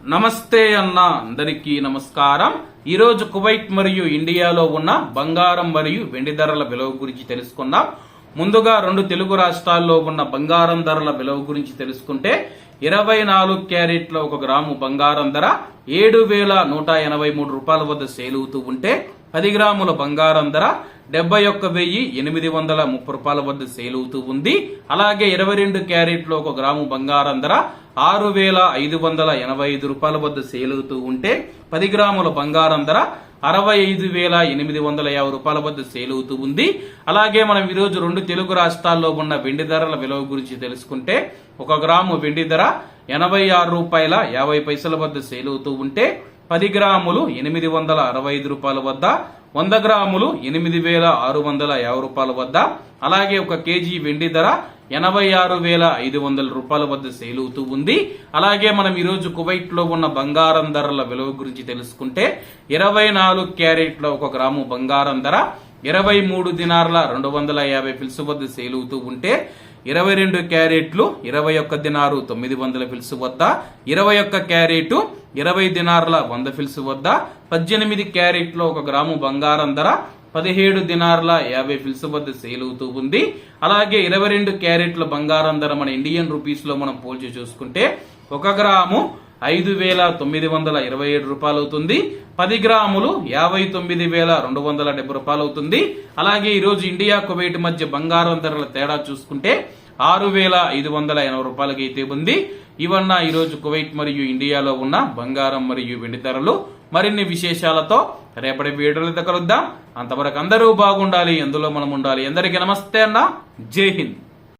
నమస్తే అన్న అందరికీ నమస్కారం. ఈరోజు కువైట్ మరియు ఇండియాలో ఉన్న బంగారం మరియు వెండి ధరల విలువ గురించి తెలుసుకుందాం. ముందుగా రెండు తెలుగు రాష్ట్రాల్లో ఉన్న బంగారం ధరల విలువ గురించి తెలుసుకుంటే ఇరవై నాలుగు క్యారెట్ల ఒక గ్రాము బంగారం ధర ఏడు వేల నూట ఎనభై మూడు రూపాయల వద్ద సేల్ అవుతూ ఉంటే పది గ్రాముల బంగారం ధర డెబ్బై ఒక్క వెయ్యి ఎనిమిది వందల ముప్పై రూపాయల వద్ద సేల్ అవుతూ ఉంది. అలాగే ఇరవై రెండు క్యారెట్లు ఒక గ్రాము బంగారం ధర ఆరు వేల ఐదు వందల ఎనభై ఐదు రూపాయల వద్ద సేల్ అవుతూ ఉంటే పది గ్రాముల బంగారం ధర అరవై ఐదు వేల ఎనిమిది వందల యాభై రూపాయల వద్ద సేల్ అవుతూ ఉంది. అలాగే మనం ఈరోజు రెండు తెలుగు రాష్ట్రాల్లో ఉన్న వెండి ధరల విలువ గురించి తెలుసుకుంటే ఒక గ్రాము వెండి ధర ఎనభై ఆరు రూపాయల యాభై పైసల వద్ద సేల్ అవుతూ ఉంటే పది గ్రాములు ఎనిమిది వందల అరవై ఐదు రూపాయల వద్ద వంద గ్రాములు ఎనిమిది వేల ఆరు వందల యాభై రూపాయల వద్ద అలాగే ఒక కేజీ వెండి ధర ఎనభై ఆరు వేల ఐదు వందల రూపాయల వద్ద సేల్ అవుతూ ఉంది. అలాగే మనం ఈరోజు కువైట్లో ఉన్న బంగారం ధరల విలువ గురించి తెలుసుకుంటే ఇరవై నాలుగు క్యారెట్ల ఒక గ్రాము బంగారం ధర ఇరవై మూడు దినార్ల రెండు వందల యాభై ఫిల్సు వద్ద సేల్ అవుతూ ఉంటే ఇరవై రెండు క్యారెట్లు ఇరవై ఒక్క దినారు తొమ్మిది వందల ఫిల్సు వద్ద ఇరవై ఒక్క క్యారెట్ ఇరవై దినార్ల వంద ఫిల్స్ వద్ద పద్దెనిమిది క్యారెట్లో ఒక గ్రాము బంగారం ధర పదిహేడు దినార్ల యాభై ఫిల్స్ వద్ద సేల్ అవుతూ ఉంది. అలాగే ఇరవై రెండు క్యారెట్ల బంగారం ధర మన ఇండియన్ రూపీస్లో మనం పోల్చి చూసుకుంటే ఒక గ్రాము ఐదు వేల తొమ్మిది వందల ఇరవై ఏడు రూపాయలు అవుతుంది పది గ్రాములు యాభై తొమ్మిది వేల రెండు వందల డెబ్బై రూపాయలు అవుతుంది అలాగే ఈరోజు ఇండియా కువైట్ మధ్య బంగారం ధరల తేడా చూసుకుంటే ఆరు వేల ఐదు వందల ఎనభై రూపాయలకి అయితే ఉంది. ఇవన్న ఈరోజు కువైట్ మరియు ఇండియాలో ఉన్న బంగారం మరియు వెండి ధరలు. మరిన్ని విశేషాలతో రేపటి వీడియోలతో కలుద్దాం. అంతవరకు అందరూ బాగుండాలి. ఎందులో మనం ఉండాలి. అందరికీ నమస్తే అన్న. జై హింద్.